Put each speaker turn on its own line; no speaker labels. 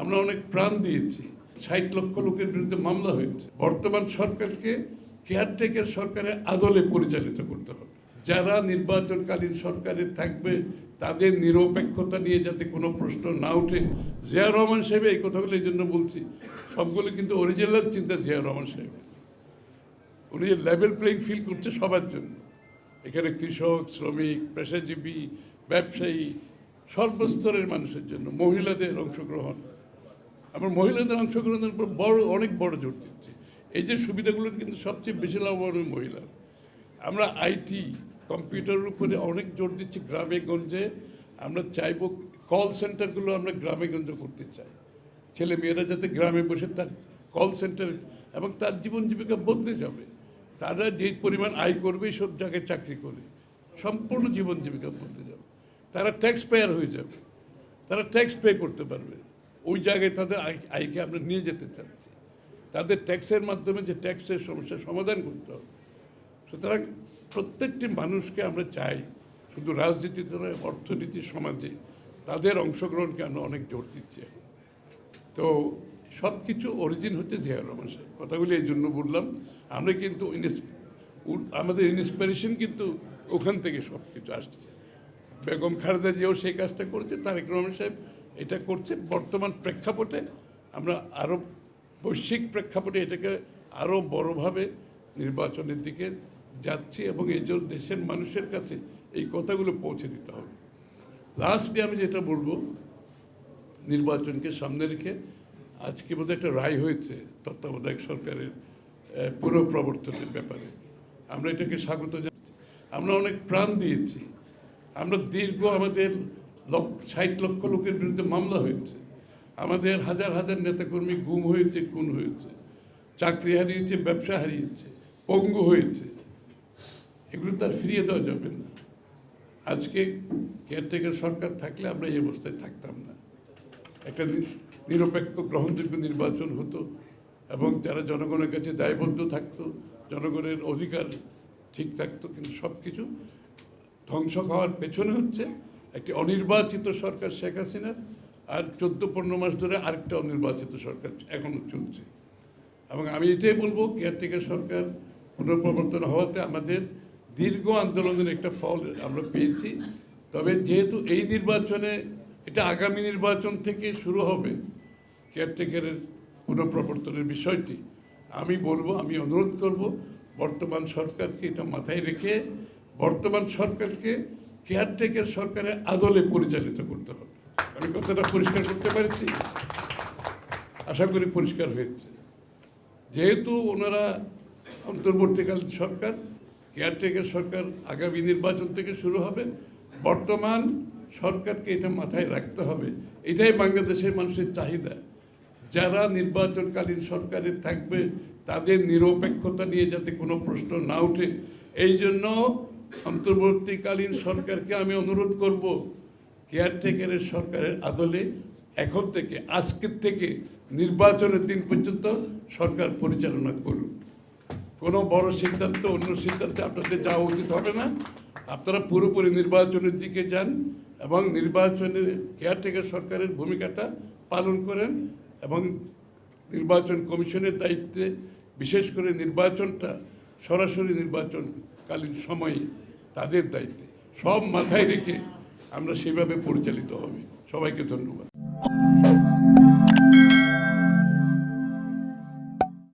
আমরা অনেক প্রাণ দিয়েছি। ষাট লক্ষ লোকের বিরুদ্ধে মামলা হয়েছে। বর্তমান সরকারকে কেয়ারটেকার সরকারের আদলে পরিচালিত করতে হবে। যারা নির্বাচনকালীন সরকারে থাকবে, তাদের নিরপেক্ষতা নিয়ে যাতে কোনো প্রশ্ন না ওঠে। জিয়া রহমান সাহেব, এই কথাগুলো এই জন্য বলছি, সবগুলো কিন্তু অরিজিনাল চিন্তা জিয়া রহমান সাহেব। উনি যে লেভেল প্লেইং ফিল করছে সবার জন্য। এখানে কৃষক, শ্রমিক, পেশাজীবী, ব্যবসায়ী, সর্বস্তরের মানুষের জন্য, মহিলাদের অংশগ্রহণ। আমার মহিলাদের অংশগ্রহণের উপর বড়, অনেক বড় জোর দিচ্ছে। এই যে সুবিধাগুলো কিন্তু সবচেয়ে বেশি লাভবান ওই মহিলার আমরা আইটি, কম্পিউটারের উপরে অনেক জোর দিচ্ছি গ্রামে গঞ্জে আমরা চাইব কল সেন্টারগুলো আমরা গ্রামে গঞ্জে করতে চাই। ছেলে মেয়েরা যাতে গ্রামে বসে তার কল সেন্টার এবং তার জীবন জীবিকা বদলে যাবে। তারা যে পরিমাণ আয় করবে সব জায়গায় চাকরি করে, সম্পূর্ণ জীবন জীবিকা বদলে যাবে। তারা ট্যাক্স পেয়ার হয়ে যাবে। তারা ট্যাক্স পে করতে পারবে। ওই জায়গায় তাদের আয় আয়কে আমরা নিয়ে যেতে চাচ্ছি। তাদের ট্যাক্সের মাধ্যমে যে ট্যাক্সের সমস্যার সমাধান করতে হবে। সুতরাং প্রত্যেকটি মানুষকে আমরা চাই, শুধু রাজনীতিতে নয়, অর্থনীতি, সমাজে তাদের অংশগ্রহণকে আমরা অনেক জোর দিচ্ছি। তো সব কিছু অরিজিন হচ্ছে জিয়া রহমান সাহেব। কথাগুলি এই জন্য বললাম, আমরা কিন্তু আমাদের ইন্সপিরেশন কিন্তু ওখান থেকে সব কিছু আসছে। বেগম খালেদা জিয়াও সেই কাজটা করছে, তারেক রহমান সাহেব এটা করছে বর্তমান প্রেক্ষাপটে। আমরা আরও বৈশ্বিক প্রেক্ষাপটে এটাকে আরও বড়োভাবে নির্বাচনের দিকে যাচ্ছি এবং এই জন্য দেশের মানুষের কাছে এই কথাগুলো পৌঁছে দিতে হবে। লাস্টে আমি যেটা বলব নির্বাচনকে সামনে রেখে আজকে বোধহয় একটা রায় হয়েছে তত্ত্বাবধায়ক সরকারের আহ, পুনঃপ্রবর্তনের ব্যাপারে। আমরা এটাকে স্বাগত জানাচ্ছি। আমরা অনেক প্রাণ দিয়েছি। আমরা দীর্ঘ আমাদের লক্ষ ষাট লক্ষ লোকের বিরুদ্ধে মামলা হয়েছে। আমাদের হাজার হাজার নেতাকর্মী গুম হয়েছে, খুন হয়েছে। চাকরি হারিয়েছে, ব্যবসা হারিয়েছে, পঙ্গু হয়েছে। এগুলো তার ফিরিয়ে দেওয়া যাবে না। আজকে কেয়ারটেকার সরকার থাকলে আমরা এই অবস্থায় থাকতাম না। একটা নিরপেক্ষ, গ্রহণযোগ্য নির্বাচন হতো এবং যারা জনগণের কাছে দায়বদ্ধ থাকতো, জনগণের অধিকার ঠিক থাকতো, কিন্তু সব কিছু ধ্বংস হওয়ার পেছনে হচ্ছে একটি অনির্বাচিত সরকার শেখ হাসিনার আর চোদ্দ পনেরো মাস ধরে আরেকটা অনির্বাচিত সরকার এখনও চলছে। এবং আমি এটাই বলব কেয়ারটেকার সরকার পুনঃপ্রবর্তন হওয়াতে আমাদের দীর্ঘ আন্দোলনের একটা ফল আমরা পেয়েছি। তবে যেহেতু এই নির্বাচনে, এটা আগামী নির্বাচন থেকে শুরু হবে কেয়ারটেকারের পুনঃপ্রবর্তনের বিষয়টি, আমি বলব, আমি অনুরোধ করব, বর্তমান সরকারকে এটা মাথায় রেখে, বর্তমান সরকারকে কেয়ারটেকার সরকারের আদলে পরিচালিত করতে হবে। আমি কথাটা পরিষ্কার করতে পেরেছি? আশা করি পরিষ্কার হয়েছে। যেহেতু ওনারা অন্তর্বর্তীকালীন সরকার কেয়ারটেকার সরকার আগামী নির্বাচন থেকে শুরু হবে, বর্তমান সরকারকে এটা মাথায় রাখতে হবে। এটাই বাংলাদেশের মানুষের চাহিদা। যারা নির্বাচনকালীন সরকারে থাকবে, তাদের নিরপেক্ষতা নিয়ে যাতে কোনো প্রশ্ন না ওঠে এই জন্য অন্তর্বর্তীকালীন সরকারকে আমি অনুরোধ করব, কেয়ারটেকারের সরকারের আদলে এখন থেকে, আজকের থেকে নির্বাচনের দিন পর্যন্ত সরকার পরিচালনা করুন কোনো বড় সিদ্ধান্ত, অন্য সিদ্ধান্তে আপনাদের যাওয়া উচিত হবে না। আপনারা পুরোপুরি নির্বাচনের দিকে যান এবং নির্বাচনের কেয়ারটেকার সরকারের ভূমিকাটা পালন করেন এবং নির্বাচন কমিশনের দায়িত্বে বিশেষ করে নির্বাচনটা সরাসরি নির্বাচনকালীন সময়ে তাদের দায়িত্বে সব মাথায় রেখে আমরা সেভাবে পরিচালিত হবে। সবাইকে ধন্যবাদ।